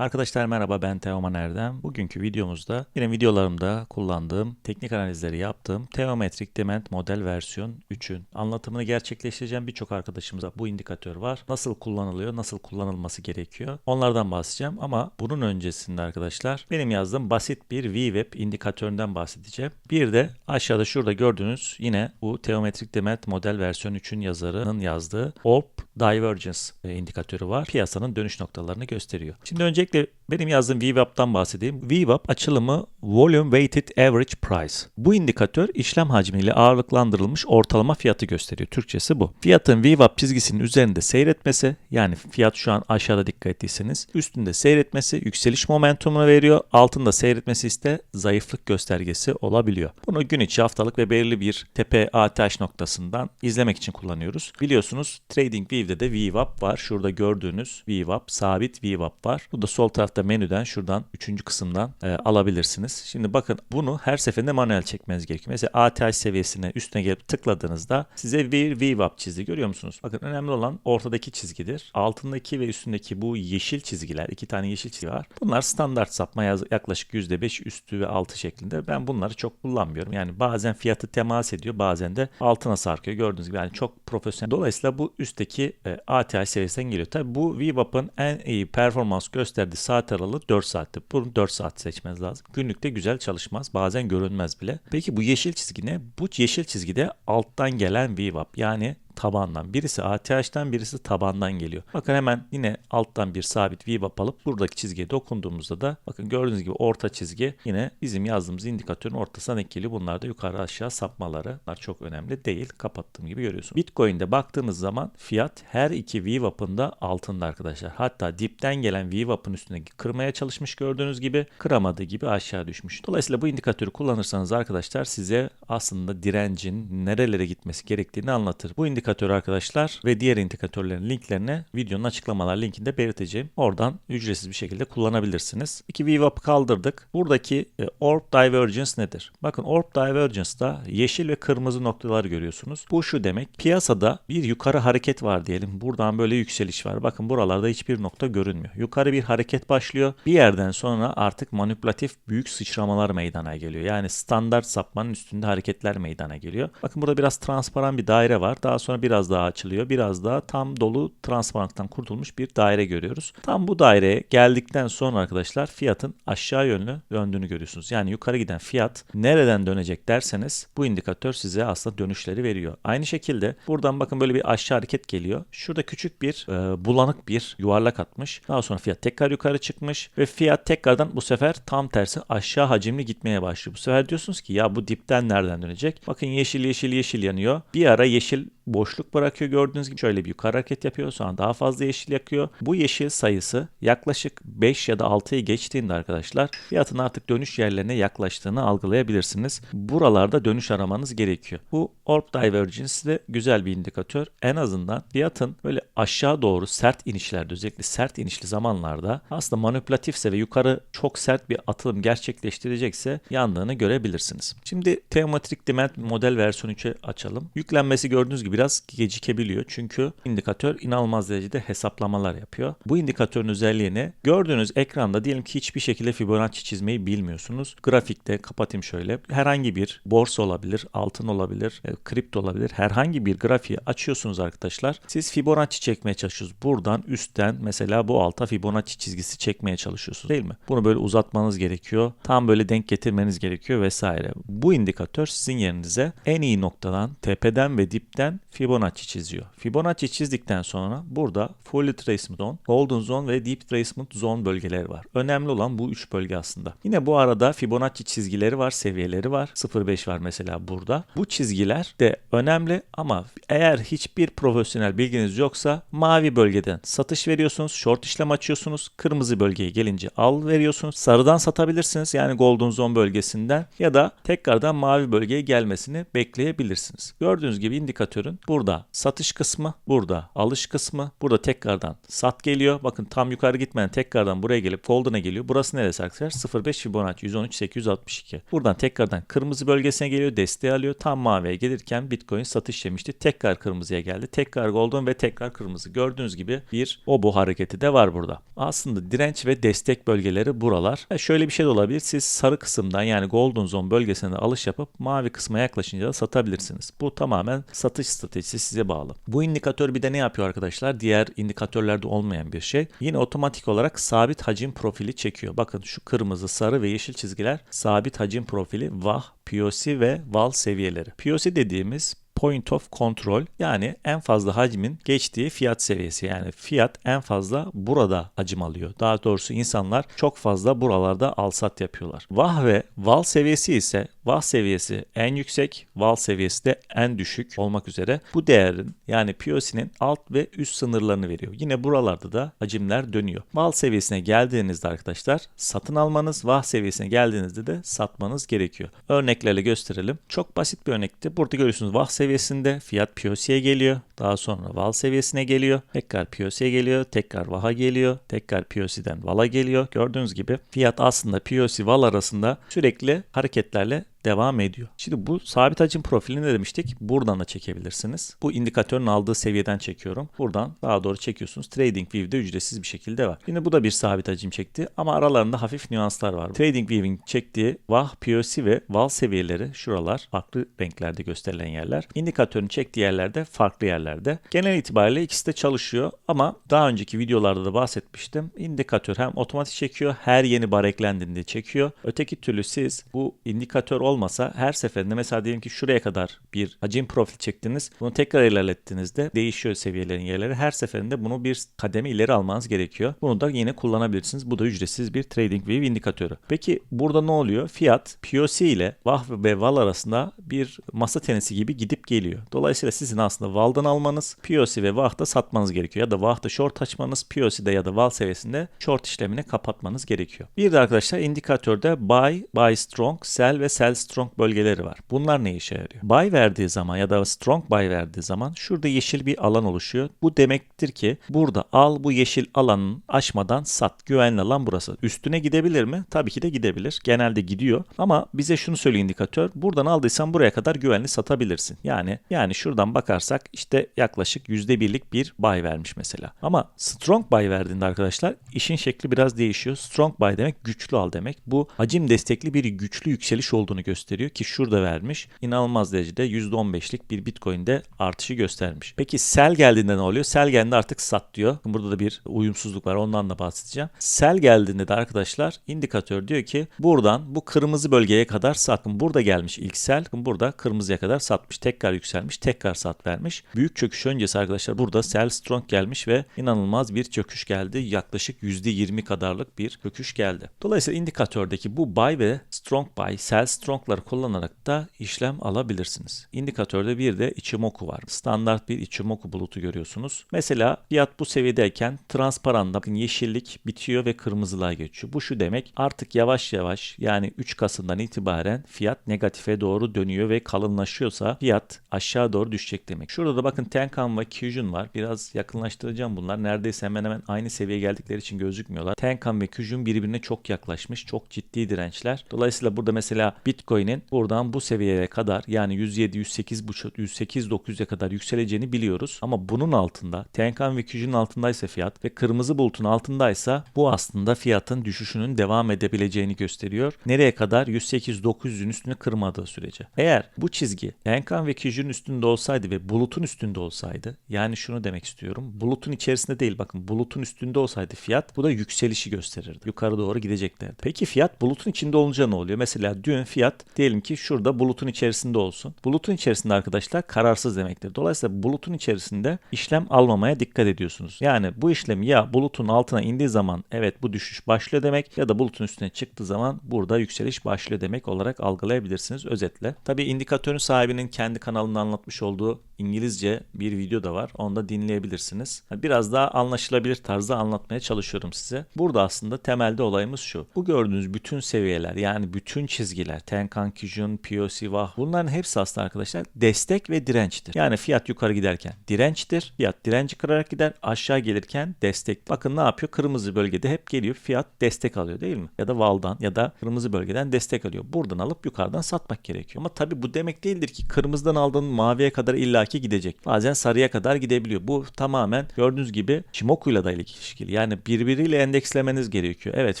Arkadaşlar merhaba ben Teoman Erdem. Bugünkü videomuzda yine videolarımda kullandığım teknik analizleri yaptığım Teometrik Dement Model versiyon 3'ün anlatımını gerçekleştireceğim. Birçok arkadaşımıza bu indikatör var. Nasıl kullanılıyor, nasıl kullanılması gerekiyor onlardan bahsedeceğim. Ama bunun öncesinde arkadaşlar benim yazdığım basit bir VWeb indikatöründen bahsedeceğim. Bir de aşağıda şurada gördüğünüz yine bu Teometrik Dement Model versiyon 3'ün yazarının yazdığı ORP Divergence e, indikatörü var. Piyasanın dönüş noktalarını gösteriyor. Şimdi öncelikle benim yazdığım VWAP'tan bahsedeyim. VWAP açılımı Volume Weighted Average Price. Bu indikatör işlem hacmiyle ağırlıklandırılmış ortalama fiyatı gösteriyor. Türkçesi bu. Fiyatın VWAP çizgisinin üzerinde seyretmesi yani fiyat şu an aşağıda dikkat ettiyseniz üstünde seyretmesi yükseliş momentumunu veriyor. Altında seyretmesi ise zayıflık göstergesi olabiliyor. Bunu gün içi haftalık ve belirli bir tepe ATH noktasından izlemek için kullanıyoruz. Biliyorsunuz TradingView'de de VWAP var. Şurada gördüğünüz VWAP, sabit VWAP var. Bu da sol tarafta menüden şuradan 3. kısımdan e, alabilirsiniz. Şimdi bakın bunu her seferinde manuel çekmeniz gerekiyor. Mesela ATH seviyesine üstüne gelip tıkladığınızda size bir VWAP çizdi görüyor musunuz? Bakın önemli olan ortadaki çizgidir. Altındaki ve üstündeki bu yeşil çizgiler, iki tane yeşil çizgi var. Bunlar standart sapma yaklaşık %5 üstü ve altı şeklinde. Ben bunları çok kullanmıyorum. Yani bazen fiyatı temas ediyor, bazen de altına sarkıyor. Gördüğünüz gibi yani çok profesyonel. Dolayısıyla bu üstteki e, ATH seviyesinden geliyor. Tabii bu VWAP'ın en iyi performans gösterdiği saat aralığı 4 saattir. Bunu 4 saat seçmeniz lazım. Günlükte güzel çalışmaz. Bazen görünmez bile. Peki bu yeşil çizgi ne? Bu yeşil çizgide alttan gelen VWAP. Yani tabandan. Birisi ATH'den birisi tabandan geliyor. Bakın hemen yine alttan bir sabit VWAP alıp buradaki çizgiye dokunduğumuzda da bakın gördüğünüz gibi orta çizgi yine bizim yazdığımız indikatörün ortasına geliyor. Bunlar da yukarı aşağı sapmaları. Bunlar çok önemli değil. Kapattığım gibi görüyorsunuz. Bitcoin'de baktığınız zaman fiyat her iki VWAP'ın da altında arkadaşlar. Hatta dipten gelen VWAP'ın üstüne kırmaya çalışmış gördüğünüz gibi kıramadığı gibi aşağı düşmüş. Dolayısıyla bu indikatörü kullanırsanız arkadaşlar size aslında direncin nerelere gitmesi gerektiğini anlatır. Bu indikatör arkadaşlar ve diğer indikatörlerin linklerini videonun açıklamalar linkinde belirteceğim. Oradan ücretsiz bir şekilde kullanabilirsiniz. İki VWAP'ı kaldırdık. Buradaki e, Orb Divergence nedir? Bakın Orb Divergence'da yeşil ve kırmızı noktalar görüyorsunuz. Bu şu demek. Piyasada bir yukarı hareket var diyelim. Buradan böyle yükseliş var. Bakın buralarda hiçbir nokta görünmüyor. Yukarı bir hareket başlıyor. Bir yerden sonra artık manipülatif büyük sıçramalar meydana geliyor. Yani standart sapmanın üstünde hareketler meydana geliyor. Bakın burada biraz transparan bir daire var. Daha sonra biraz daha açılıyor. Biraz daha tam dolu transparanlıktan kurtulmuş bir daire görüyoruz. Tam bu daireye geldikten sonra arkadaşlar fiyatın aşağı yönlü döndüğünü görüyorsunuz. Yani yukarı giden fiyat nereden dönecek derseniz bu indikatör size aslında dönüşleri veriyor. Aynı şekilde buradan bakın böyle bir aşağı hareket geliyor. Şurada küçük bir e, bulanık bir yuvarlak atmış. Daha sonra fiyat tekrar yukarı çıkmış ve fiyat tekrardan bu sefer tam tersi aşağı hacimli gitmeye başlıyor. Bu sefer diyorsunuz ki ya bu dipten nereden dönecek? Bakın yeşil yeşil yeşil yanıyor. Bir ara yeşil boşluk bırakıyor gördüğünüz gibi şöyle bir yukarı hareket yapıyor sonra daha fazla yeşil yakıyor. Bu yeşil sayısı yaklaşık 5 ya da 6'yı geçtiğinde arkadaşlar fiyatın artık dönüş yerlerine yaklaştığını algılayabilirsiniz. Buralarda dönüş aramanız gerekiyor. Bu Orb Divergence de güzel bir indikatör. En azından fiyatın böyle aşağı doğru sert inişlerde özellikle sert inişli zamanlarda aslında manipülatifse ve yukarı çok sert bir atılım gerçekleştirecekse yandığını görebilirsiniz. Şimdi Teometrik Dement model versiyon 3'e açalım. Yüklenmesi gördüğünüz gibi biraz gecikebiliyor. Çünkü indikatör inanılmaz derecede hesaplamalar yapıyor. Bu indikatörün özelliği ne? Gördüğünüz ekranda diyelim ki hiçbir şekilde Fibonacci çizmeyi bilmiyorsunuz. Grafikte kapatayım şöyle. Herhangi bir borsa olabilir, altın olabilir, e, kripto olabilir. Herhangi bir grafiği açıyorsunuz arkadaşlar. Siz Fibonacci çekmeye çalışıyorsunuz. Buradan üstten mesela bu alta Fibonacci çizgisi çekmeye çalışıyorsunuz değil mi? Bunu böyle uzatmanız gerekiyor. Tam böyle denk getirmeniz gerekiyor vesaire. Bu indikatör sizin yerinize en iyi noktadan, tepeden ve dipten Fibonacci çiziyor. Fibonacci çizdikten sonra burada Full Retracement Zone, Golden Zone ve Deep Retracement Zone bölgeleri var. Önemli olan bu üç bölge aslında. Yine bu arada Fibonacci çizgileri var, seviyeleri var. 0.5 var mesela burada. Bu çizgiler de önemli ama eğer hiçbir profesyonel bilginiz yoksa mavi bölgeden satış veriyorsunuz, short işlem açıyorsunuz. Kırmızı bölgeye gelince al veriyorsunuz. Sarıdan satabilirsiniz yani Golden Zone bölgesinden ya da tekrardan mavi bölgeye gelmesini bekleyebilirsiniz. Gördüğünüz gibi indikatörün Burada satış kısmı, burada alış kısmı, burada tekrardan sat geliyor. Bakın tam yukarı gitmeden tekrardan buraya gelip Golden'a geliyor. Burası neresi arkadaşlar? 05 Fibonacci 113 862. Buradan tekrardan kırmızı bölgesine geliyor. Desteği alıyor. Tam maviye gelirken Bitcoin satış yemişti. Tekrar kırmızıya geldi. Tekrar Golden ve tekrar kırmızı. Gördüğünüz gibi bir obo hareketi de var burada. Aslında direnç ve destek bölgeleri buralar. E şöyle bir şey de olabilir. Siz sarı kısımdan yani Golden Zone bölgesine alış yapıp mavi kısma yaklaşınca da satabilirsiniz. Bu tamamen satış stratejisi size bağlı. Bu indikatör bir de ne yapıyor arkadaşlar? Diğer indikatörlerde olmayan bir şey. Yine otomatik olarak sabit hacim profili çekiyor. Bakın şu kırmızı, sarı ve yeşil çizgiler sabit hacim profili VAH, POC ve VAL seviyeleri. POC dediğimiz point of control yani en fazla hacmin geçtiği fiyat seviyesi yani fiyat en fazla burada hacim alıyor. Daha doğrusu insanlar çok fazla buralarda alsat yapıyorlar. VAH ve VAL seviyesi ise VAH seviyesi en yüksek, VAL seviyesi de en düşük olmak üzere bu değerin yani POC'nin alt ve üst sınırlarını veriyor. Yine buralarda da hacimler dönüyor. VAL seviyesine geldiğinizde arkadaşlar satın almanız, VAH seviyesine geldiğinizde de satmanız gerekiyor. Örneklerle gösterelim. Çok basit bir örnekti. Burada görüyorsunuz VAH seviyesinde fiyat POC'ye geliyor. Daha sonra VAL seviyesine geliyor. Tekrar POC'ye geliyor. Tekrar VAH'a geliyor. Tekrar POC'den VAL'a geliyor. Gördüğünüz gibi fiyat aslında POC VAL arasında sürekli hareketlerle devam ediyor. Şimdi bu sabit hacim profili ne demiştik? Buradan da çekebilirsiniz. Bu indikatörün aldığı seviyeden çekiyorum. Buradan daha doğru çekiyorsunuz. TradingView'de ücretsiz bir şekilde var. Yine bu da bir sabit hacim çekti ama aralarında hafif nüanslar var. TradingView'in çektiği VAH, POC ve VAL seviyeleri şuralar farklı renklerde gösterilen yerler. İndikatörün çektiği yerlerde farklı yerlerde. Genel itibariyle ikisi de çalışıyor ama daha önceki videolarda da bahsetmiştim. İndikatör hem otomatik çekiyor her yeni bar eklendiğinde çekiyor. Öteki türlü siz bu indikatör olmasa her seferinde mesela diyelim ki şuraya kadar bir hacim profil çektiniz. Bunu tekrar ilerlettiğinizde değişiyor seviyelerin yerleri. Her seferinde bunu bir kademe ileri almanız gerekiyor. Bunu da yine kullanabilirsiniz. Bu da ücretsiz bir TradingView indikatörü. Peki burada ne oluyor? Fiyat POC ile VAH ve VAL arasında bir masa tenisi gibi gidip geliyor. Dolayısıyla sizin aslında VAL'dan almanız, POC ve VAH'da satmanız gerekiyor. Ya da VAH'da short açmanız, POC'de ya da VAL seviyesinde short işlemini kapatmanız gerekiyor. Bir de arkadaşlar indikatörde buy, buy strong, sell ve sell strong bölgeleri var. Bunlar ne işe yarıyor? Buy verdiği zaman ya da strong buy verdiği zaman şurada yeşil bir alan oluşuyor. Bu demektir ki burada al bu yeşil alanın aşmadan sat. Güvenli alan burası. Üstüne gidebilir mi? Tabii ki de gidebilir. Genelde gidiyor. Ama bize şunu söylüyor indikatör. Buradan aldıysan buraya kadar güvenli satabilirsin. Yani yani şuradan bakarsak işte yaklaşık %1'lik bir buy vermiş mesela. Ama strong buy verdiğinde arkadaşlar işin şekli biraz değişiyor. Strong buy demek güçlü al demek. Bu hacim destekli bir güçlü yükseliş olduğunu gösteriyor ki şurada vermiş. İnanılmaz derecede %15'lik bir Bitcoin'de artışı göstermiş. Peki sell geldiğinde ne oluyor? Sell geldiğinde artık sat diyor. Burada da bir uyumsuzluk var. Ondan da bahsedeceğim. Sell geldiğinde de arkadaşlar indikatör diyor ki buradan bu kırmızı bölgeye kadar satın. Burada gelmiş ilk sell. Burada kırmızıya kadar satmış. Tekrar yükselmiş. Tekrar sat vermiş. Büyük çöküş öncesi arkadaşlar burada sell strong gelmiş ve inanılmaz bir çöküş geldi. Yaklaşık %20 kadarlık bir çöküş geldi. Dolayısıyla indikatördeki bu buy ve strong buy, sell strong'ları kullanarak da işlem alabilirsiniz. İndikatörde bir de Ichimoku var. Standart bir Ichimoku bulutu görüyorsunuz. Mesela fiyat bu seviyedeyken transparanda yeşillik bitiyor ve kırmızılığa geçiyor. Bu şu demek artık yavaş yavaş yani 3 Kasım'dan itibaren fiyat negatife doğru dönüyor ve kalınlaşıyorsa fiyat aşağı doğru düşecek demek. Şurada da bakın Tenkan ve Kyujin var. Biraz yakınlaştıracağım bunlar. Neredeyse hemen hemen aynı seviyeye geldikleri için gözükmüyorlar. Tenkan ve Kyujin birbirine çok yaklaşmış. Çok ciddi dirençler. Dolayısıyla burada mesela Bitcoin'in buradan bu seviyeye kadar yani 107, 108 buçuk, 108 900'e kadar yükseleceğini biliyoruz. Ama bunun altında Tenkan ve Kyujin altındaysa fiyat ve kırmızı bulutun altındaysa bu aslında fiyatın düşüşünün devam edebileceğini gösteriyor. Nereye kadar? 108 900'ün üstünü kırmadığı sürece. Eğer bu çizgi Tenkan ve Kyujin üstünde olsaydı ve bulutun üstünde olsaydı yani şunu demek istiyorum. Bulutun içerisinde değil bakın bulutun üstünde olsaydı fiyat bu da yükselişi gösterirdi. Yukarı doğru gideceklerdi. Peki fiyat bulutun içinde olunca ne oluyor? Mesela dün fiyat diyelim ki şurada bulutun içerisinde olsun. Bulutun içerisinde arkadaşlar kararsız demektir. Dolayısıyla bulutun içerisinde işlem almamaya dikkat ediyorsunuz. Yani bu işlem ya bulutun altına indiği zaman evet bu düşüş başlıyor demek ya da bulutun üstüne çıktığı zaman burada yükseliş başlıyor demek olarak algılayabilirsiniz özetle. Tabii indikatörün sahibinin kendi kanalında anlatmış olduğu İngilizce bir video da var. Onu da dinleyebilirsiniz. Biraz daha anlaşılabilir tarzda anlatmaya çalışıyorum size. Burada aslında temelde olayımız şu. Bu gördüğünüz bütün seviyeler yani bütün çizgiler Tenkan Kijun, POC, WAH bunların hepsi aslında arkadaşlar destek ve dirençtir. Yani fiyat yukarı giderken dirençtir. Fiyat direnci kırarak gider. Aşağı gelirken destek. Bakın ne yapıyor? Kırmızı bölgede hep geliyor. Fiyat destek alıyor değil mi? Ya da valdan ya da kırmızı bölgeden destek alıyor. Buradan alıp yukarıdan satmak gerekiyor. Ama tabii bu demek değildir ki kırmızıdan aldığın maviye kadar illaki gidecek. Bazen sarıya kadar gidebiliyor. Bu tamamen gördüğünüz gibi Shimoku'yla da ilişkili. Yani birbiriyle endekslemeniz gerekiyor. Evet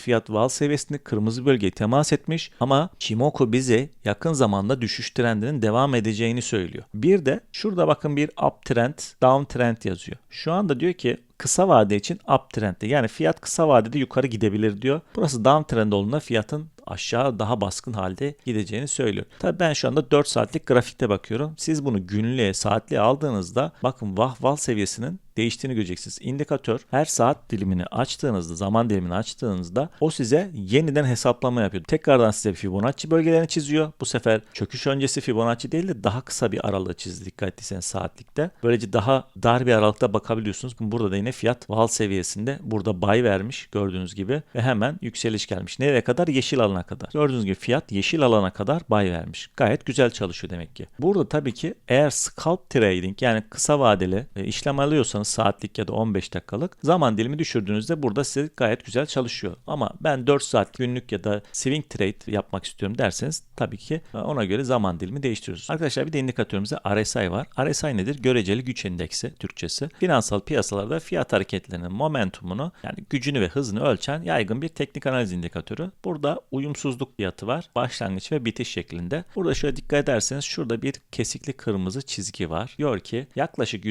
fiyat val seviyesinde kırmızı bölgeye temas etmiş ama Shimoku bize yakın zamanda düşüş trendinin devam edeceğini söylüyor. Bir de şurada bakın bir uptrend, downtrend yazıyor. Şu anda diyor ki kısa vade için uptrend'de yani fiyat kısa vadede yukarı gidebilir diyor. Burası downtrend olduğunda fiyatın aşağı daha baskın halde gideceğini söylüyor. Tabi ben şu anda 4 saatlik grafikte bakıyorum. Siz bunu günlüğe, saatliğe aldığınızda bakın vahval seviyesinin değiştiğini göreceksiniz. İndikatör her saat dilimini açtığınızda, zaman dilimini açtığınızda o size yeniden hesaplama yapıyor. Tekrardan size Fibonacci bölgelerini çiziyor. Bu sefer çöküş öncesi Fibonacci değil de daha kısa bir aralığı çizdi dikkat ettiyseniz saatlikte. Böylece daha dar bir aralıkta bakabiliyorsunuz. Burada da yine fiyat val seviyesinde burada buy vermiş gördüğünüz gibi ve hemen yükseliş gelmiş. Nereye kadar? Yeşil alana kadar. Gördüğünüz gibi fiyat yeşil alana kadar buy vermiş. Gayet güzel çalışıyor demek ki. Burada tabii ki eğer scalp trading yani kısa vadeli e, işlem alıyorsanız saatlik ya da 15 dakikalık zaman dilimi düşürdüğünüzde burada size gayet güzel çalışıyor. Ama ben 4 saat günlük ya da swing trade yapmak istiyorum derseniz tabii ki e, ona göre zaman dilimi değiştiriyoruz. Arkadaşlar bir de indikatörümüzde RSI var. RSI nedir? Göreceli güç endeksi Türkçesi. Finansal piyasalarda fiyat hareketlerinin momentumunu yani gücünü ve hızını ölçen yaygın bir teknik analiz indikatörü. Burada uyumsuzluk fiyatı var. Başlangıç ve bitiş şeklinde. Burada şöyle dikkat ederseniz şurada bir kesikli kırmızı çizgi var. Diyor ki yaklaşık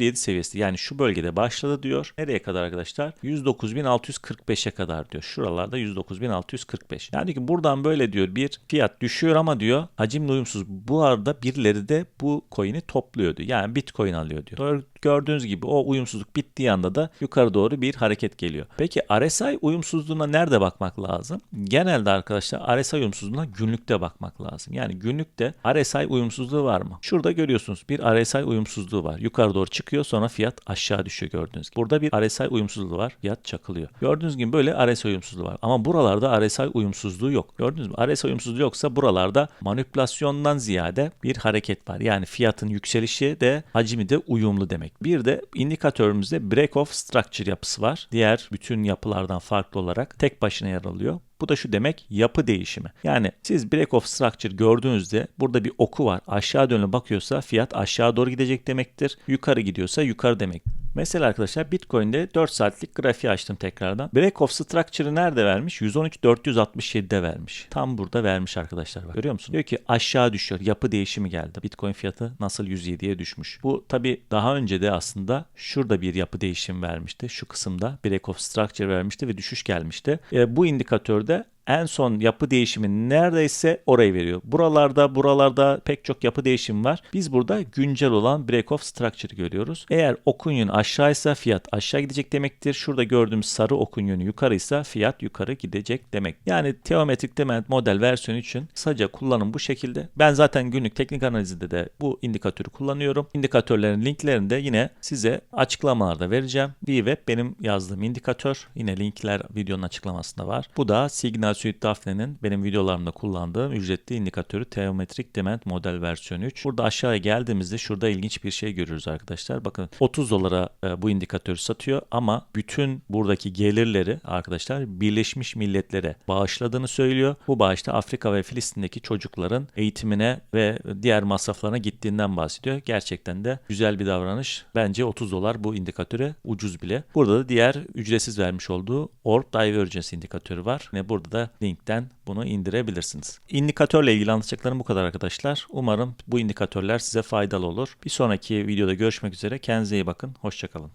112.337 seviyesi yani şu bölgede başladı diyor. Nereye kadar arkadaşlar? 109.645'e kadar diyor. Şuralarda 109.645. Yani ki buradan böyle diyor bir fiyat düşüyor ama diyor hacimle uyumsuz. Bu arada birileri de bu coin'i topluyordu. Yani bitcoin alıyor diyor. Gördüğünüz gibi o uyumsuzluk bittiği anda da yukarı doğru bir hareket geliyor. Peki RSI uyumsuzluğuna nerede bakmak lazım? Genelde arkadaşlar RSI uyumsuzluğuna günlükte bakmak lazım. Yani günlükte RSI uyumsuzluğu var mı? Şurada görüyorsunuz bir RSI uyumsuzluğu var. Yukarı doğru çıkıyor sonra fiyat aşağı düşüyor gördüğünüz gibi. Burada bir RSI uyumsuzluğu var. Fiyat çakılıyor. Gördüğünüz gibi böyle RSI uyumsuzluğu var. Ama buralarda RSI uyumsuzluğu yok. Gördünüz mü? RSI uyumsuzluğu yoksa buralarda manipülasyondan ziyade bir hareket var. Yani fiyatın yükselişi de hacmi de uyumlu demek. Bir de indikatörümüzde break off structure yapısı var. Diğer bütün yapılardan farklı olarak tek başına yer alıyor. Bu da şu demek yapı değişimi. Yani siz break of structure gördüğünüzde burada bir oku var. Aşağı yönlü bakıyorsa fiyat aşağı doğru gidecek demektir. Yukarı gidiyorsa yukarı demek. Mesela arkadaşlar Bitcoin'de 4 saatlik grafiği açtım tekrardan. Break of Structure'ı nerede vermiş? 113.467'de vermiş. Tam burada vermiş arkadaşlar. Bak. Görüyor musun? Diyor ki aşağı düşüyor. Yapı değişimi geldi. Bitcoin fiyatı nasıl 107'ye düşmüş. Bu tabi daha önce de aslında şurada bir yapı değişimi vermişti. Şu kısımda Break of Structure vermişti ve düşüş gelmişti. E, bu indikatörde en son yapı değişimi neredeyse orayı veriyor. Buralarda buralarda pek çok yapı değişimi var. Biz burada güncel olan break off structure görüyoruz. Eğer okun yönü aşağıysa fiyat aşağı gidecek demektir. Şurada gördüğümüz sarı okun yönü yukarıysa fiyat yukarı gidecek demek. Yani teometrik temel model versiyonu için kısaca kullanım bu şekilde. Ben zaten günlük teknik analizinde de bu indikatörü kullanıyorum. İndikatörlerin linklerini de yine size açıklamalarda vereceğim. VWeb benim yazdığım indikatör. Yine linkler videonun açıklamasında var. Bu da Signal Suite Daphne'nin benim videolarımda kullandığım ücretli indikatörü Teometrik Dement Model versiyonu 3. Burada aşağıya geldiğimizde şurada ilginç bir şey görüyoruz arkadaşlar. Bakın 30 dolara e, bu indikatörü satıyor ama bütün buradaki gelirleri arkadaşlar Birleşmiş Milletler'e bağışladığını söylüyor. Bu bağışta Afrika ve Filistin'deki çocukların eğitimine ve diğer masraflarına gittiğinden bahsediyor. Gerçekten de güzel bir davranış. Bence 30 dolar bu indikatöre ucuz bile. Burada da diğer ücretsiz vermiş olduğu Orb Divergence indikatörü var. Yine burada da linkten bunu indirebilirsiniz. İndikatörle ilgili anlatacaklarım bu kadar arkadaşlar. Umarım bu indikatörler size faydalı olur. Bir sonraki videoda görüşmek üzere. Kendinize iyi bakın. Hoşçakalın.